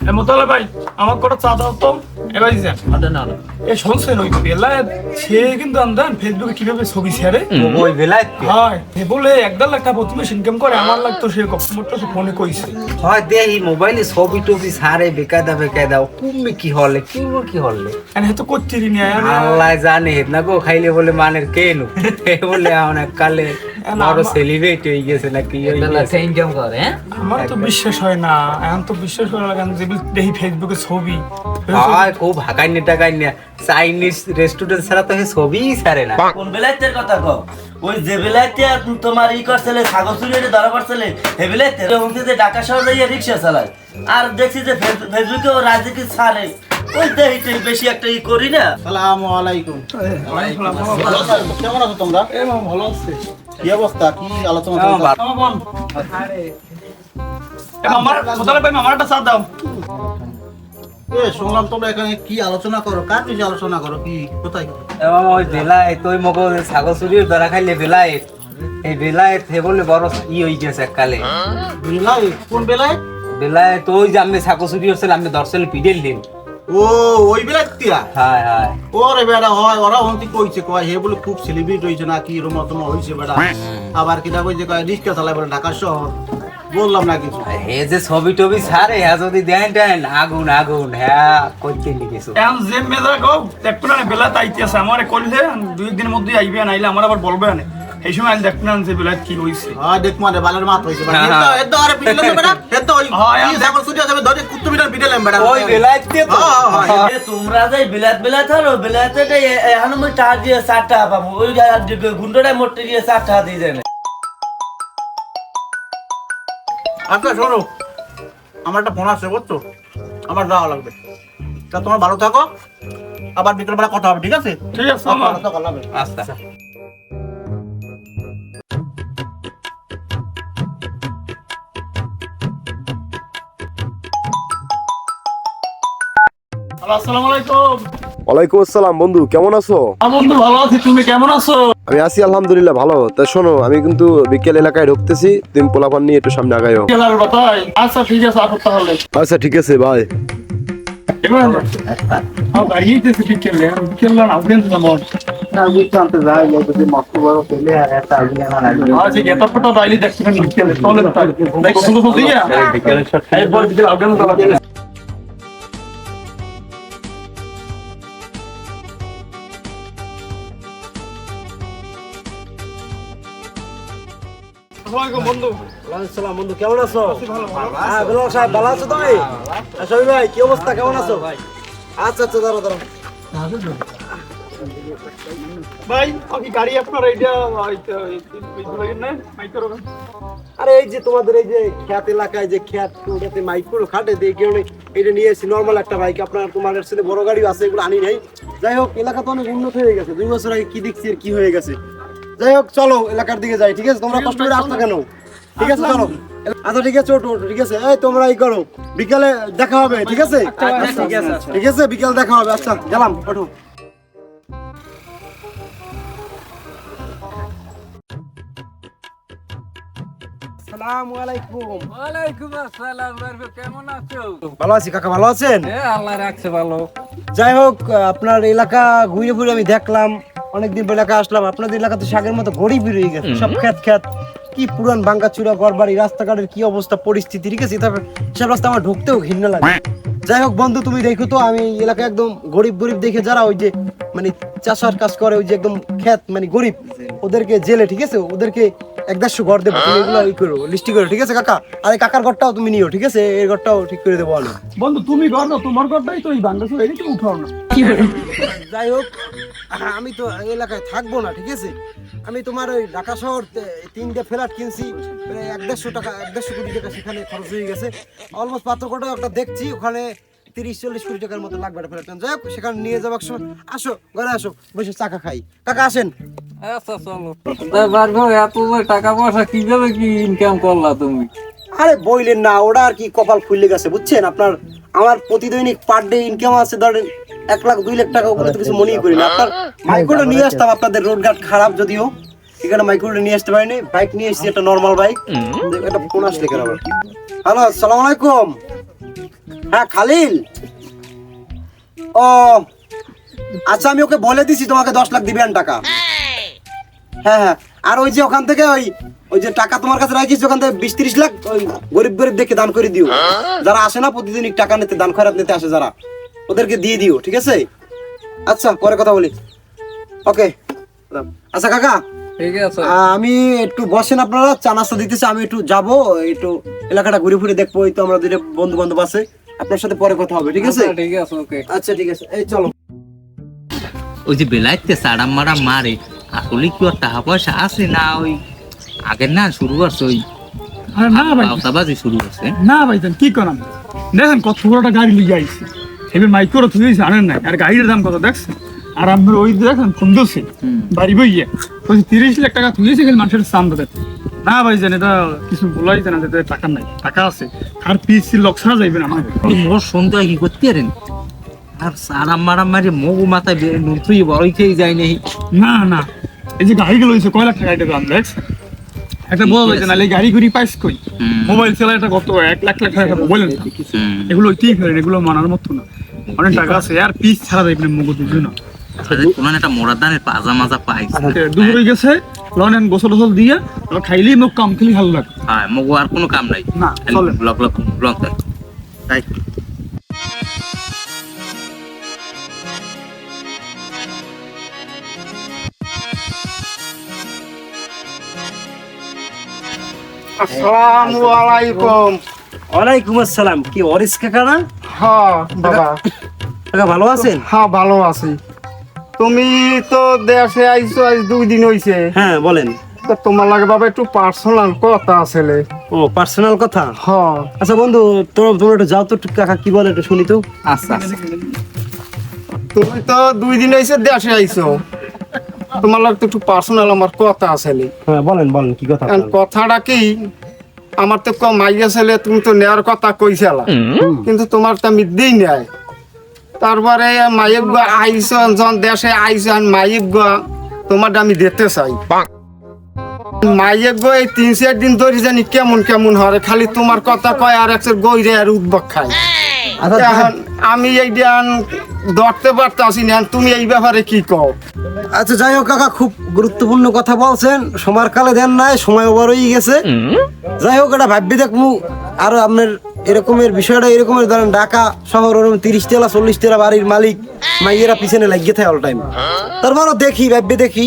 এ মোতালে ভাই আমার কটা চা দাও তো। এবার যান এ শুনছেন ওই বেলায় সে কিন্তু আন্দান ফেসবুকে কীভাবে ছবি ছেড়ে ওই বেলায় হয় এ বলে এক দেড় লাখ টাকা প্রতি মাসে ইনকাম করে আমার লাগতো সে ফোনে কইছে। হয় দেহি মোবাইলে ছবি টবি সারে বেকায়দা বেকায়দা কুমে কি হলে কি কি হলে? এনে হেতো করতে নি আল্লাহ জানে না গো খাইলে বলে মানের কেন? এ বলে অনেক কালে। আরও সেলিব্রেট হয়ে গেছে নাকি? ইনকাম করে হ্যাঁ? আমার তো বিশ্বাস হয় না। এখন তো বিশ্বাস করা লাগে যে দেখি ফেসবুকে ছবি। হয় খুব হাকাই নে টাকাই নে চাইনিজ রেস্টুরেন্ট ছাড়া তো হে ছাড়ে না। কোন বেলাইতের কথা কও? ওই যে বেলাইতে তোমার ই করছিলে ছাগল চুরি ধরা পড়ছিলে হে বেলাইতে হচ্ছে যে ঢাকা শহর যাইয়া রিক্সা চালায়। আর দেখছি যে ফেসবুকে ও রাজনীতি ছাড়ে? ওই দেখি বেশি একটা ই করি না। আসসালামু। আলাইকুম কেমন আছো তোমরা? এ ভালো আছে। কি অবস্থা? কি আলোচনা শুনলাম তোমরা এখানে কি আলোচনা করো? কার বিষয়ে আলোচনা করো? কি কোথায় ওই বেলায় তুই মগো ছাগল চুরির ধরা খাইলে বেলায়। এই বেলায় হে বলে বড় ই হয়ে গেছে কালে বেলায়? কোন বেলায়? বেলায় তো যে আমি ছাগল চুরি হচ্ছিল আমি দর্শন পিডেল দিন। ও ওই বেলায় তিয়া হায় হায়। ওরে বেড়া হয় ওরা হন্তি কইছে কয় হে বলে খুব সেলিব্রিটি হইছে না কি রকম তোমার হইছে বেড়া। আবার কিনা কইছে কয় রিক্সা চালায় বলে ঢাকা শহর। বললাম না কিছু। হে যে ছবি টবি ছাড়ে হ্যাঁ যদি দেন টেন আগুন আগুন হ্যাঁ করতে লিখেছো এখন যে মেজা গো দেখতো না বেলা তাইতে আছে আমারে করলে দুই দিনের মধ্যে আইবে নাইলে আমার আবার বলবে না। এই সময় আমি দেখতো যে বেলা কি হইছে হ্যাঁ দেখ বালের মাত হইছে বেড়া। এতো। এতো আরে পিটলো তো বেড়া এতো ওই কি ছাগল চুরি আছে ধরে কুত্তু বিটার পিটালাম বেড়া। ওই বেলায় তো। হ্যাঁ। এ তোমরা যে বিলাত বিলাত হলো বিলাতে এখন আমি টাকা দিয়ে চার টাকা পাবো। ওই গুন্ডটা মোটে দিয়ে চার টাকা দিয়ে দেয় আচ্ছা শোনো আমার একটা ফোন আসছে বুঝছ? আমার যাওয়া লাগবে। তা তোমার ভালো থাকো আবার বিকেলবেলা কথা হবে ঠিক আছে? ঠিক আছে মামা ভালো থাকো, আল্লাহ হাফেজ। আচ্ছা। আসসালামু আলাইকুম। ওয়ালাইকুম আসসালাম বন্ধু কেমন আছো? বন্ধু ভালো আছি তুমি কেমন আছো? আমি আছি আলহামদুলিল্লাহ ভালো। তা শোনো আমি কিন্তু বিকেল এলাকায় ঢুকতেছি তুমি পোলাপান নিয়ে একটু সামনে বাতাই আচ্ছা ঠিক আছে আসো তাহলে। আচ্ছা ঠিক আছে বাই এবার বন্ধু। কেমন আছো? হ্যাঁ বেলাল সাহেব ভালো আছো তুমি? হ্যাঁ, ভাই কি অবস্থা? কেমন আছো? আচ্ছা আচ্ছা দাঁড়াও ভাই আমি গাড়ি আপনার এইটা আরে এই যে তোমাদের এই যে খ্যাত এলাকায় যে খ্যাত ওটাতে মাইক্রো খাটে দিয়ে কেউ এটা নিয়ে এসেছি নর্মাল একটা বাইক আপনার তোমার সাথে বড় গাড়িও আছে এগুলো আনি নাই। যাই হোক এলাকা তো অনেক উন্নত হয়ে গেছে। দুই বছর আগে কি দেখছি আর কি হয়ে গেছে? যাই হোক চলো এলাকার দিকে যাই ঠিক আছে? তোমরা কষ্ট করে আসছো কেন? ঠিক আছে চলো। আচ্ছা ঠিক আছে ওটো ঠিক আছে। এই তোমরা এই করো। বিকালে দেখা হবে ঠিক আছে? ঠিক আছে বিকাল দেখা হবে। আচ্ছা গেলাম ওঠো। আসসালামু আলাইকুম। ওয়ালাইকুম আসসালাম কেমন আছো? ভালো আছি কাকা ভালো আছেন? এ আল্লাহ রাখছে ভালো। যাই হোক আপনার এলাকা ঘুরে ঘুরে আমি দেখলাম। অনেকদিন পর এলাকা আসলাম আপনাদের এলাকাতে শাকের মতো গরিব রয়ে গেছে সব খ্যাত খ্যাত। কি পুরান ভাঙ্গা চুরা ঘর বাড়ি রাস্তাঘাটের কি অবস্থা পরিস্থিতি ঠিক আছে? তারপর সব রাস্তা আমার ঢুকতেও ঘৃণা লাগে। যাই হোক বন্ধু তুমি দেখো তো আমি এলাকা এলাকায় একদম গরিব গরিব দেখে যারা ওই যে মানে চাষার কাজ করে ওই যে একদম খ্যাত মানে গরিব ওদেরকে জেলে ঠিক আছে? ওদেরকে এক দেড়শো ঘর দেবো তুমি এগুলো ই করো লিস্টি করো ঠিক আছে কাকা? আর কাকার ঘরটাও তুমি নিও ঠিক আছে? এর ঘরটাও ঠিক করে দেবো আমি। বন্ধু তুমি ঘর না তোমার ঘরটাই তো এই বাংলাদেশ এই তুমি উঠাও না। কি যাই হোক আমি তো এই এলাকায় থাকব না ঠিক আছে? আমি তোমার ওই ঢাকা শহর তিনটে ফ্ল্যাট কিনছি প্রায় এক দেড়শো টাকা এক দেড়শো কোটি টাকা সেখানে খরচ হয়ে গেছে। অলমোস্ট পাত্রকোটা একটা দেখছি ওখানে তিরিশ চল্লিশ কোটি টাকার মতো লাগবে ফ্ল্যাট যাই হোক সেখানে নিয়ে যাবার সময় আসো ঘরে আসো বসে চাকা খাই। কাকা আসেন। আচ্ছা চলো। এত টাকা পয়সা কীভাবে কি ইনকাম করলা তুমি? আরে বইলেন না ওটা আর কি কপাল খুললে গেছে বুঝছেন? আপনার আমার প্রতিদৈনিক পার ডে ইনকাম আছে ধরেন এক লাখ দুই লাখ টাকা উপরে তো কিছু মনেই করি না। আপনার মাইক্রোটা নিয়ে আসতাম আপনাদের রোড ঘাট খারাপ যদিও। এখানে মাইক্রোটা নিয়ে আসতে পারিনি বাইক নিয়ে এসেছি একটা নর্মাল বাইক একটা ফোন আসলে কেন আবার? হ্যালো আসসালামু আলাইকুম। হ্যাঁ খালিল। ও আচ্ছা আমি ওকে বলে দিছি তোমাকে দশ লাখ দিবেন টাকা। হ্যাঁ হ্যাঁ। আর ওই যে ওখান থেকে ওই ওই যে টাকা তোমার কাছে রাখিস ওখান থেকে বিশ ত্রিশ লাখ ওই গরিব গরিব দেখে দান করে দিও। যারা আসে না প্রতিদিন টাকা নিতে দান খয়রাত নিতে আসে যারা ওদেরকে দিয়ে দিও ঠিক আছে? আচ্ছা পরে কথা বলি। ওকে। আচ্ছা কাকা। ঠিক আছে। আমি একটু বসেন আপনারা চা নাস্তা দিতেছে আমি একটু যাব একটু এলাকাটা ঘুরে ঘুরে দেখব এই তো আমাদের বন্ধু বান্ধব আছে। আপনার সাথে পরে কথা হবে ঠিক আছে? আচ্ছা, ঠিক আছে ওকে। আচ্ছা ঠিক আছে এই চলো। ওই যে বেলাইতে সাড়াম মারা মারে আসলে কি ওর টাকা পয়সা আছে না ওই আগের না শুরু করছে ওই আরে না ভাই। আওতাবাজি শুরু করছে? না ভাই কি করাম? দেখেন কত বড় গাড়ি লিয়ে আইছি। এবার মাইক করে তুই জানেন না আর গাড়ির দাম কত দেখছেন? আর আপনার ওই দেখেন ফোন দিচ্ছে বাড়ি বইয়ে। তিরিশ লাখ টাকা তুলেছে কিন্তু মানুষের সাম দাদা না ভাই জান এটা কিছু বলাই জানা যেতে টাকা নাই টাকা আছে। আর পিস লক ছাড়া যাইবে না মোর সন্ধ্যা কি করতে পারেন? আর সাড়াম মারাম মারি মগু মাথায় নুতুই বড়ই খেয়ে যায় নেই না না। এই যে গাড়িগুলো হয়েছে কয় লাখ টাকা এটা দাম দেখ। একটা বড় হয়েছে না এই গাড়ি গুড়ি পাইস কই? মোবাইল চালা এটা কত এক লাখ লাখ টাকা মোবাইল এগুলো ঠিক হয় এগুলো মানার মতো না। অনেক টাকা আছে আর পিস ছাড়া যাইবে না মগু দুজন তাদের কোনো একটা মোড়ার পাজা মাজা পাইছে দূর গেছে লন গোসল টোসল দিয়ে খাইলেই মুখ কাম খেলি ভালো লাগে। হ্যাঁ মগু আর কোনো কাম নাই। না, ব্লক ব্লক ব্লক তাই। আসসালামু আলাইকুম ওয়ালাইকুম আসসালাম। কি অরিস কাকা না? হ্যাঁ বাবা। কাকা ভালো আছেন? হ্যাঁ ভালো আছি। তুমি তো দেশে আইছো আজ দুই দিন হইছে। হ্যাঁ বলেন। তো তোমার লাগে বাবা একটু পার্সোনাল কথা আসলে। ও পার্সোনাল কথা? হ্যাঁ আচ্ছা বন্ধু তোমরা তোমরা একটু যাও তো একটু কাকা কি বলে একটু শুনি তো। আচ্ছা আচ্ছা। তুমি তো দুই দিন হইছে দেশে আইছো। তোমার লাগে তো একটু পার্সোনাল আমার কথা আসলে। হ্যাঁ বলেন বলেন কি কথা কারণ কথাটা কি আমার তো কম মাইয়া ছেলে তুমি তো নেওয়ার কথা কইছিলা। কিন্তু তোমার তো আমি দিই নাই। তারপরে মাইক গা আইস যখন দেশে আইসন মাইক গা তোমার আমি দিতে চাই। মাইক গো এই তিন চার দিন ধরে জানি কেমন কেমন হরে খালি তোমার কথা কয় আর একসের গইরে আর উদ্বক খায়। আচ্ছা এখন আমি এই জ্ঞান ধরতে পারতাছি না তুমি এই ব্যাপারে কি কও? আচ্ছা যাই হোক কাকা খুব গুরুত্বপূর্ণ কথা বলছেন। সময়ের কালে দেন নাই সময় ওভার হয়ে গেছে। যাই হোক এটা ভাববি দেখমু আর আপনার এরকমের বিষয়টা এরকমের ধরেন ঢাকা শহর ওরকম তিরিশ তেলা চল্লিশ তেলা বাড়ির মালিক মাইয়েরা পিছনে লাগিয়ে থাকে অল টাইম তারপরও দেখি ভাববে দেখি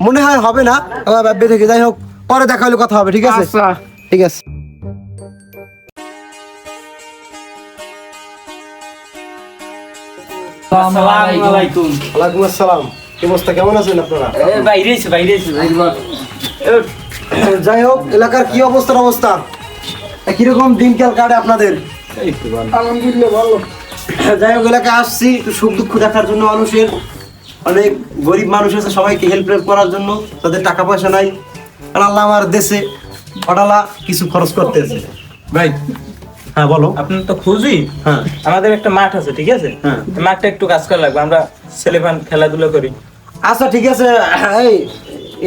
মনে হয় হবে না আবার ভাববে দেখি যাই হোক পরে দেখা হলে কথা হবে ঠিক আছে? আচ্ছা। ঠিক আছে। আসসালাম অবস্থা কেমন আছেন আপনারা? বাইরে এসে বাইরে এসে যাই হোক এলাকার কি অবস্থার অবস্থা? কীরকম দিনকাল কাটে আপনাদের। আলহামদুলিল্লাহ ভালো। যাই হোক এলাকায় আসছি একটু সুখ দুঃখ দেখার জন্য মানুষের। অনেক গরিব মানুষ আছে সবাইকে হেল্প করার জন্য। তাদের টাকা পয়সা নাই। আর আল্লাহ আমার দেশে অডালা কিছু খরচ করতেছে। ভাই হ্যাঁ বলো। আপনার তো খুঁজি। হ্যাঁ। আমাদের একটা মাঠ আছে ঠিক আছে? হ্যাঁ। মাঠটা একটু কাজ করা লাগবে আমরা ছেলেফান খেলাধুলা করি। আচ্ছা ঠিক আছে। এই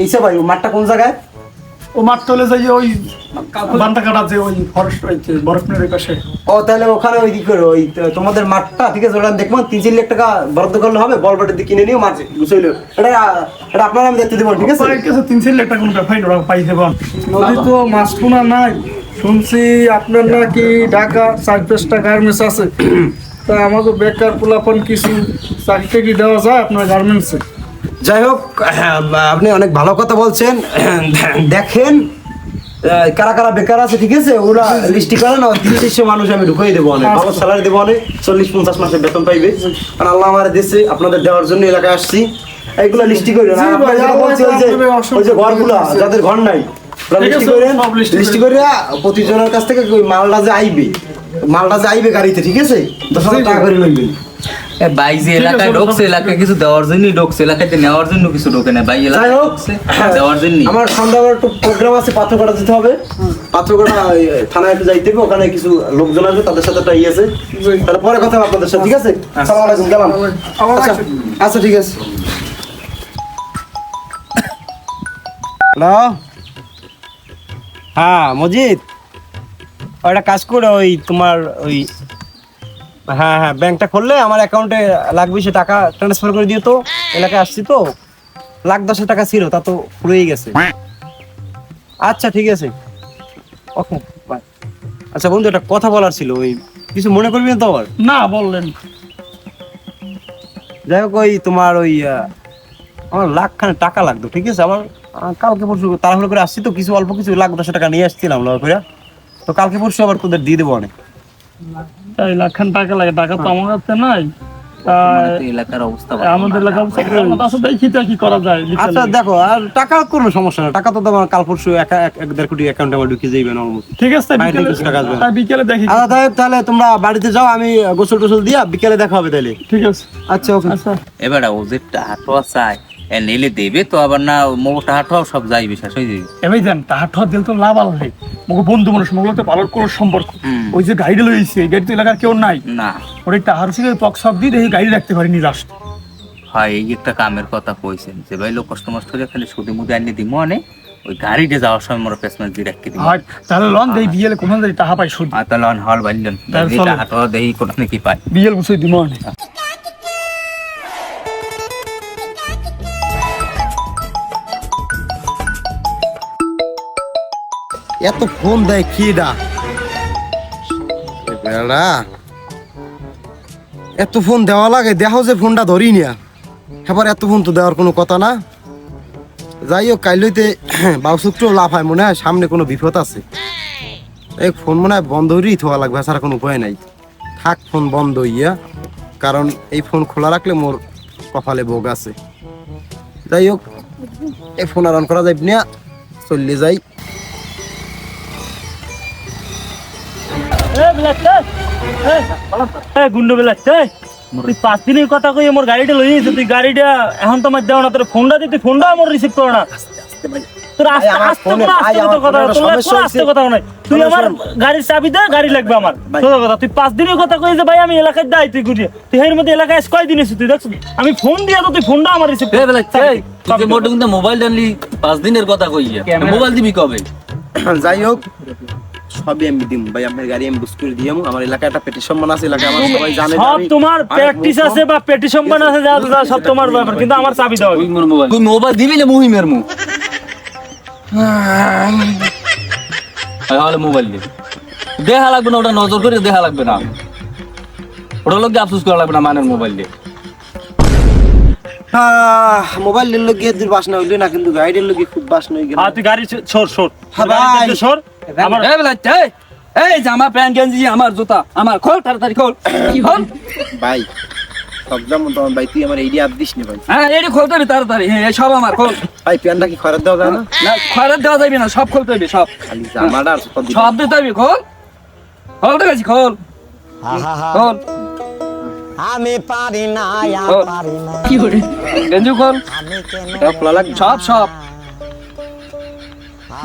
এইসে ভাই মাঠটা কোন জায়গায়? ও মাঠ তলে যাই ওই বান্তা কাটা যে ওই ফরেস্ট রয়েছে বরফনের ওই পাশে। ও তাহলে ওখানে ওই দিকে ওই তোমাদের মাঠটা ঠিক আছে ওটা দেখব। তিন চার লাখ টাকা বরাদ্দ করলে হবে বল ব্যাটে কিনে নিও মাঠ গুছাইলো। এটা এটা আপনার আমি দেখতে দেবো ঠিক আছে? পরে কাছে তিন চার লাখ টাকা কোনো ব্যাপার ওরা পাই দেবো নদী তো মাছ পোনা নাই। শুনছি আপনার নাকি ঢাকা চার পাঁচটা গার্মেন্টস আছে। তা আমাকে বেকার পোলাপন কিছু চাকরি দেওয়া যায় আপনার গার্মেন্টসে? যাই হোক আপনি অনেক ভালো কথা বলছেন। দেখেন কারা কারা বেকার আছে ঠিক আছে? ওরা লিস্টি করেন তিরিশশো মানুষ আমি ঢুকাই দেবো অনেক। ভালো স্যালারি দেবো অনেক চল্লিশ পঞ্চাশ মাসের বেতন পাইবে। কারণ আল্লাহ আমার দেশে আপনাদের দেওয়ার জন্য এলাকায় আসছি। এইগুলো লিস্টি করে ওই যে ঘরগুলা যাদের ঘর নাই লিস্টি করে প্রতিজনের কাছ থেকে মালটা যে আইবে মালটা যে আইবে গাড়িতে ঠিক আছে? দশ হাজার টাকা করে লইবেন। ভাই যে এলাকায় ঢোকছে এলাকায় কিছু দেওয়ার জন্যই ঢোকছে এলাকাতে নেওয়ার জন্য কিছু ঢোকে না। ভাই এলাকায় ঢোকছে দেওয়ার জন্য আমার সন্ধ্যাবেলা একটু প্রোগ্রাম আছে পাথরঘাটা যেতে হবে। পাথরঘাটা থানায় একটু যাইতে হবে ওখানে কিছু লোকজন আসবে তাদের সাথে একটা ইয়ে আছে। তাহলে পরে কথা আপনাদের সাথে ঠিক আছে? সালাম আলাইকুম গেলাম। আচ্ছা আচ্ছা ঠিক আছে। হ্যালো? হ্যাঁ মজিদ? ওইটা কাজ করে ওই তোমার ওই হ্যাঁ হ্যাঁ ব্যাংকটা খুললে আমার অ্যাকাউন্টে লাখ বিশে টাকা ট্রান্সফার করে দিও তো। এলাকায় আসছি তো। লাখ দশের টাকা ছিল তা তো পুরোই গেছে। আচ্ছা ঠিক আছে। ওকে বাই আচ্ছা বন্ধু একটা কথা বলার ছিল ওই কিছু মনে করবি না তো আবার? না বললেন যাই হোক ওই তোমার ওই আমার লাখ খানে টাকা লাগতো ঠিক আছে? আমার কালকে পরশু তাড়াহুড়ো করে আসছি তো কিছু অল্প কিছু লাখ দশ টাকা নিয়ে আসছিলাম লাভ করে তো কালকে পরশু আবার তোদের দিয়ে দেবো অনেক। এই লাখান টাকা লাগে টাকা তো আমার কাছে নাই। এলাকার অবস্থা কি করা যায় আচ্ছা দেখো আর টাকা কোনো সমস্যা না। টাকা তো তোমার কাল পরশু এক এক- দেড় কোটি অ্যাকাউন্টে আমার ঢুকে যাইবে অলমোস্ট ঠিক আছে বিকেলে টাকা তাই বিকেলে দেখি। আচ্ছা তাহলে তাহলে তোমরা বাড়িতে যাও আমি গোসল টোসল দিয়া বিকেলে দেখা হবে তাহলে ঠিক আছে। আচ্ছা ওকে। আচ্ছা। এবার এ নিলে দেবে তো আবার না মো টাহাটোয়াও সব যাইবে শেষ হয়ে যাবে এবার দেন ঠর দিল তো লাভ আল্লাহ মুখ বন্ধু মানুষ মুখ তো ভালোর কোনো সম্পর্ক। ওই যে গাড়ি লইছে এই গাড়ি তো এলাকার কেউ নাই। না। ওই টাহার ছিল পক সব দিয়ে দেখি গাড়ি রাখতে পারিনি লাস্ট হয় এই একটা কামের কথা কইছেন যে ভাই লোক কষ্ট মষ্ট করে খালি সুদে মুদে আনিয়ে দিব অনেক ওই গাড়িতে যাওয়ার সময় মোর পেছনে দিয়ে রাখতে দিব আর তাহলে লন দেই বিয়েলে কোন দিন টাহা পাই শুধু আর তাহলে অন হল তাহলে চলো। টাহাটোয়া দেই কোথাও কি পাই। বিয়েল গুছাই দিব অনেক এত ফোন দেয় কি দা বেড়া, এত ফোন দেওয়া লাগে দেখো যে ফোনটা ধরি নিয়া এবার এত ফোন তো দেওয়ার কোনো কথা না। যাই হোক কাইলইতে বাউসুকটাও লাভ হয়, মনে হয় সামনে কোনো বিপদ আছে। এই ফোন মনে হয় বন্ধ হইলেই থোয়া লাগবে ছাড়া কোনো উপায় নাই। থাক, ফোন বন্ধ হইয়া, কারণ এই ফোন খোলা রাখলে মোর কপালে ভোগ আছে। যাই হোক, এই ফোন আর অন করা যাইব না, চললে যাই। তুই পাঁচ দিনের কথা কই আমার গাড়িটা লই নিয়েছে তুই গাড়িটা এখন তো দেও না তোর ফোনটা দিতে ফোনটা আমার রিসিভ করো না। তোর আস্তে আস্তে করে আস্তে কথা তোর একটা কোনো সমস্যা আস্তে কথা নাই। তুই আমার গাড়ির চাবি দে গাড়ি লাগবে আমার। সোজা কথা তুই পাঁচ দিনের কথা কই যে ভাই আমি এলাকায় যাই তুই ঘুরিয়ে। তুই এর মধ্যে এলাকায় এসে কয় দিন এসে তুই দেখছিস? আমি ফোন দিয়া তো তুই ফোনটা আমার রিসিভ মোটে কিন্তু মোবাইল আনলি পাঁচ দিনের কথা কইয়া। মোবাইল দিবি কবে? যাই হোক সবই আমি দিম। ভাই আপনার গাড়ি আমি বুঝ করে দিয়াম। আমার এলাকায় একটা পেটি সম্মান আছে এলাকায় আমার সবাই জানে সব তোমার প্র্যাকটিস আছে বা পেটি সম্মান আছে যা যা সব তোমার ব্যাপার কিন্তু আমার চাবি দাও তুই মোর মোবাইল। তুই মোবাইল দিবি না মুহিমের মু হলে মোবাইল দে। দেখা লাগবে না ওটা নজর করে দেখা লাগবে না। ওটা লোককে আফসোস করা লাগবে না মানের মোবাইল দিয়ে আহ, মোবাইল নিল গিয়ে দূর বাসনা হইল না কিন্তু গাড়ির লোক খুব বাসনা হয়ে গেল। তুই গাড়ি সর সর। হ্যাঁ, সর। এই জামা প্যান্ট গেঞ্জি আমার জুতা আমার খোল তাড়াতাড়ি খোল। খোল। ভাই সব যেমন তোমার ভাই তুই আমার এইডি আপ দিস নি ভাই। হ্যাঁ এটা খোলতে হবে তাড়াতাড়ি। হ্যাঁ সব আমার খোল। ভাই প্যানটা কি খরচ দেওয়া যায় না? না খয়রাত দেওয়া যাবে না সব খুলতে হবে সব। খালি জামাটা আর সব সব দিতে হবে খোল। খোল তো গেছি খোল। খোল। আমি পারি না। পারি না। গেঞ্জি খোল। আমি কেন এটা খোলা সব সব।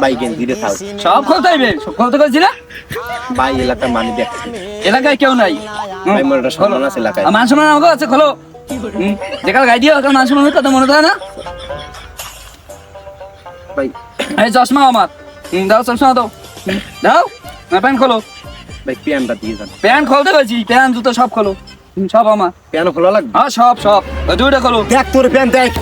ভাই গেঞ্জি রে থাক। সব না? ভাই এলাকার মানি দেখছি এলাকায় কেউ নাই। ভাই মোর একটা সম্মান আছে এলাকায়। আর সম্মান আমাকে আছে খোলো। গাই মান কথা মনে থাকে না? ভাই এই চশমা আমার। হুম, দাও চশমা দাও। না প্যান্ট খোলো। ভাই প্যানটা দিয়ে প্যান্ট খুলতে প্যান্ট জুতো সব খোলো। সব আমার। প্যান খোলা লাগবে? হ্যাঁ সব সব। দুইটা খোলো। দেখ তোর প্যান্ট দেখ।